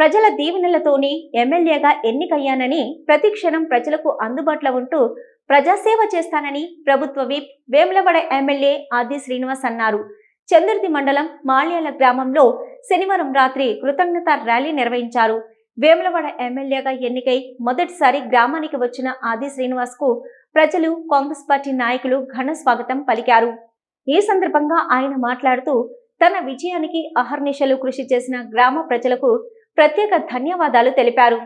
ప్రజల దీవెనలతోనే ఎమ్మెల్యేగా ఎన్నికయ్యానని ప్రతి క్షణం ప్రజలకు అందుబాటులో ఉంటూ ప్రజాసేవ చేస్తానని ప్రభుత్వ విప్ వేములవాడ ఎమ్మెల్యే ఆది శ్రీనివాస్ అన్నారు. చందుర్తి మండలం మాల్యాల గ్రామంలో శనివారం రాత్రి కృతజ్ఞత ర్యాలీ నిర్వహించారు. వేములవాడ ఎమ్మెల్యేగా ఎన్నికై మొదటిసారి గ్రామానికి వచ్చిన ఆది శ్రీనివాస్కు ప్రజలు కాంగ్రెస్ పార్టీ నాయకులు ఘన స్వాగతం పలికారు. ఈ సందర్భంగా ఆయన మాట్లాడుతూ తన విజయానికి అహర్నిశలు కృషి చేసిన గ్రామ ప్రజలకు ప్రత్యేక ధన్యవాదాలు తెలిపారు.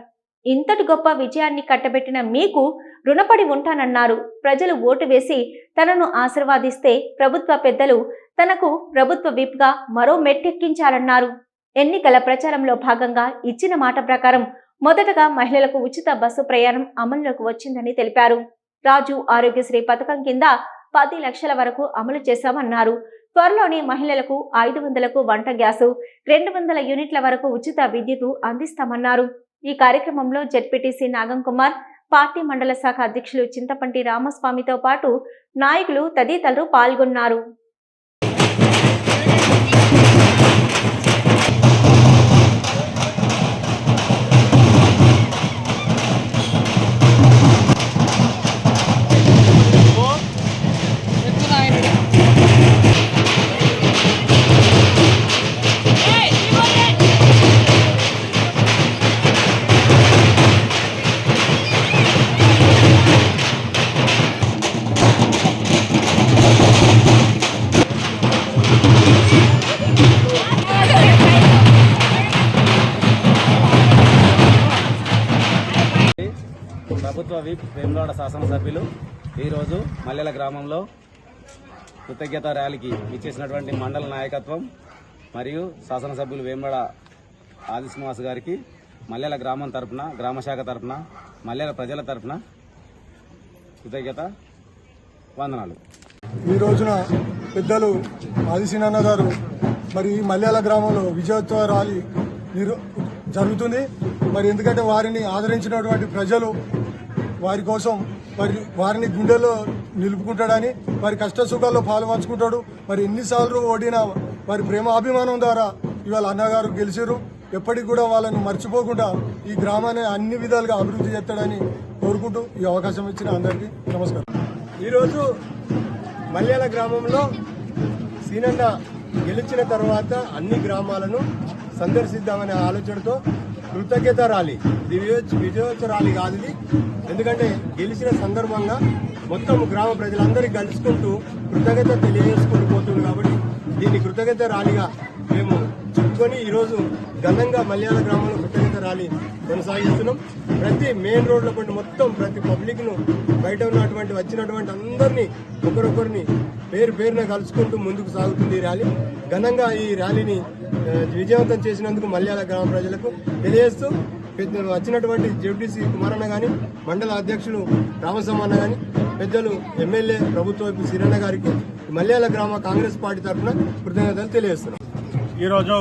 ఇంతటి గొప్ప విజయాన్ని కట్టబెట్టిన మీకు రుణపడి ఉంటానన్నారు. ప్రజలు ఓటు వేసి తనను ఆశీర్వాదిస్తే ప్రభుత్వ పెద్దలు తనకు ప్రభుత్వ విప్గా మరో మెట్టెక్కించారన్నారు ఎన్నికల ప్రచారంలో భాగంగా ఇచ్చిన మాట ప్రకారం మొదటగా మహిళలకు ఉచిత బస్సు ప్రయాణం అమలులోకి వచ్చిందని తెలిపారు. రాజు ఆరోగ్యశ్రీ పథకం కింద పది లక్షల వరకు అమలు చేశామన్నారు. త్వరలోనే మహిళలకు ఐదు వందలకు వంట గ్యాసు రెండు వందల యూనిట్ల వరకు ఉచిత విద్యుత్ అందిస్తామన్నారు. ఈ కార్యక్రమంలో జెడ్పీటీసీ నాగం కుమార్ పార్టీ మండల శాఖ అధ్యక్షులు చింతపంటి రామస్వామితో పాటు నాయకులు తదితరులు పాల్గొన్నారు. ప్రభుత్వ విప్ వేములవాడ శాసనసభ్యులు ఈరోజు మల్లెల గ్రామంలో కృతజ్ఞత ర్యాలీకి ఇచ్చేసినటువంటి మండల నాయకత్వం మరియు శాసనసభ్యులు వేమడ ఆది శ్రీనివాస్ గారికి మల్లెల గ్రామం తరపున గ్రామ శాఖ తరపున మల్లెల ప్రజల తరపున కృతజ్ఞత వందనాలు. ఈ రోజున పెద్దలు ఆదిశీనన్న గారు మరి ఈ మల్యాల గ్రామంలో విజయోత్సవ ర్యాలీ జరుగుతుంది. మరి ఎందుకంటే వారిని ఆదరించినటువంటి ప్రజలు వారి కోసం మరి వారిని గుండెలో నిలుపుకుంటాడని వారి కష్ట సుఖాల్లో పాలు పంచుకుంటాడు మరి ఎన్నిసార్లు ఓడినా వారి ప్రేమ అభిమానం ద్వారా ఇవాళ అన్నగారు గెలిచారు ఎప్పటికి కూడా వాళ్ళని మర్చిపోకుండా ఈ గ్రామాన్ని అన్ని విధాలుగా అభివృద్ధి చేస్తాడని కోరుకుంటూ ఈ అవకాశం ఇచ్చిన అందరికీ నమస్కారం. ఈరోజు మల్యాల గ్రామంలో సీనన్న గెలిచిన తర్వాత అన్ని గ్రామాలను సందర్శిద్దామనే ఆలోచనతో కృతజ్ఞత ర్యాలీ. ఇది విజయోత్స- విజయోత్సవ ర్యాలీ కాదు ఇది. ఎందుకంటే గెలిచిన సందర్భంగా మొత్తం గ్రామ ప్రజలందరికీ కలుసుకుంటూ కృతజ్ఞత తెలియజేసుకుంటూ పోతుంది కాబట్టి దీన్ని కృతజ్ఞత ర్యాలీగా మేము చెప్పుకొని ఈరోజు ఘనంగా మలయాళ గ్రామంలో కృతజ్ఞత ర్యాలీ కొనసాగిస్తున్నాం. ప్రతి మెయిన్ రోడ్ల పండి మొత్తం ప్రతి పబ్లిక్ను బయట ఉన్నటువంటి వచ్చినటువంటి అందరినీ ఒకరొకరిని పేరు పేరున కలుసుకుంటూ ముందుకు సాగుతుంది ఈ ర్యాలీ. ఘనంగా ఈ ర్యాలీని విజయవంతం చేసినందుకు మల్యాల గ్రామ ప్రజలకు తెలియజేస్తూ వచ్చినటువంటి జెడ్డీసీ కుమారన్న గాని మండల అధ్యక్షులు రామసమ్మన్న గాని పెద్దలు ఎమ్మెల్యే ప్రభుత్వ వైపు సిరన్న గారికి మల్యాల గ్రామ కాంగ్రెస్ పార్టీ తరఫున కృతజ్ఞతలు తెలియజేస్తున్నాం. ఈరోజు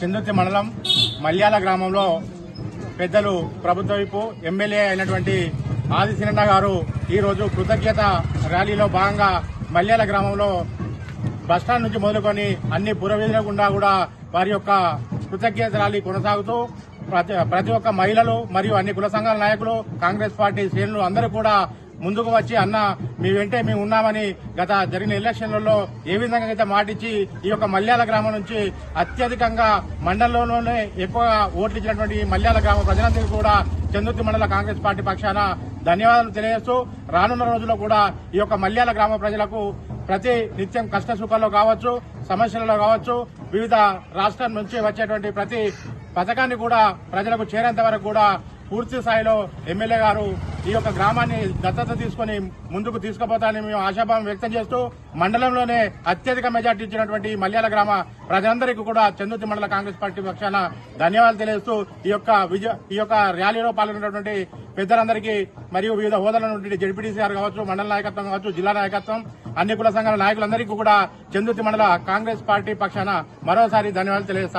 చందుర్తి మండలం మల్యాల గ్రామంలో పెద్దలు ప్రభుత్వ వైపు ఎమ్మెల్యే అయినటువంటి ఆది సినన్న గారు ఈరోజు కృతజ్ఞత ర్యాలీలో భాగంగా మల్యాల గ్రామంలో బస్టాండ్ నుంచి మొదలుకొని అన్ని పురవీధుల గుండా కూడా వారి యొక్క కృతజ్ఞత ర్యాలీ కొనసాగుతూ ప్రతి ప్రతి ఒక్క మహిళలు మరియు అన్ని కుల సంఘాల నాయకులు కాంగ్రెస్ పార్టీ శ్రేణులు అందరూ కూడా ముందుకు వచ్చి అన్న మీ వెంటే మేము ఉన్నామని గత జరిగిన ఎలక్షన్లలో ఏ విధంగా అయితే మాటిచ్చి ఈ యొక్క మల్యాల గ్రామం నుంచి అత్యధికంగా మండలంలోనే ఎక్కువగా ఓట్లు ఇచ్చినటువంటి మల్యాల గ్రామ ప్రజలందరికీ కూడా చందుర్తి మండల కాంగ్రెస్ పార్టీ పక్షాన ధన్యవాదాలు తెలియజేస్తూ రానున్న రోజుల్లో కూడా ఈ యొక్క మల్యాల గ్రామ ప్రజలకు ప్రతి నిత్యం కష్ట సుఖాల్లో కావచ్చు సమస్యలలో కావచ్చు వివిధ రాష్ట్రం నుంచి వచ్చేటువంటి ప్రతి పథకాన్ని కూడా ప్రజలకు చేరేంత వరకు కూడా పూర్తి స్థాయిలో ఎమ్మెల్యే గారు ఈ యొక్క గ్రామాన్ని దత్తత తీసుకుని ముందుకు తీసుకుపోతానని మేము ఆశాభావం వ్యక్తం చేస్తూ మండలంలోనే అత్యధిక మెజార్టీ ఇచ్చినటువంటి మల్యాల గ్రామ ప్రజలందరికీ కూడా చందుర్తి మండల కాంగ్రెస్ పార్టీ పక్షాన ధన్యవాదాలు తెలియజేస్తూ ఈ యొక్క విజయ ఈ యొక్క ర్యాలీలో పాల్గొన్నటువంటి పెద్దలందరికీ మరియు వివిధ హోదాల నుండి జడ్పీటీసీ కావచ్చు మండల నాయకత్వం కావచ్చు జిల్లా నాయకత్వం అన్ని కుల సంఘాల నాయకులందరికీ కూడా చందుర్తి మండల కాంగ్రెస్ పార్టీ పక్షాన మరోసారి ధన్యవాదాలు తెలియజేస్తాం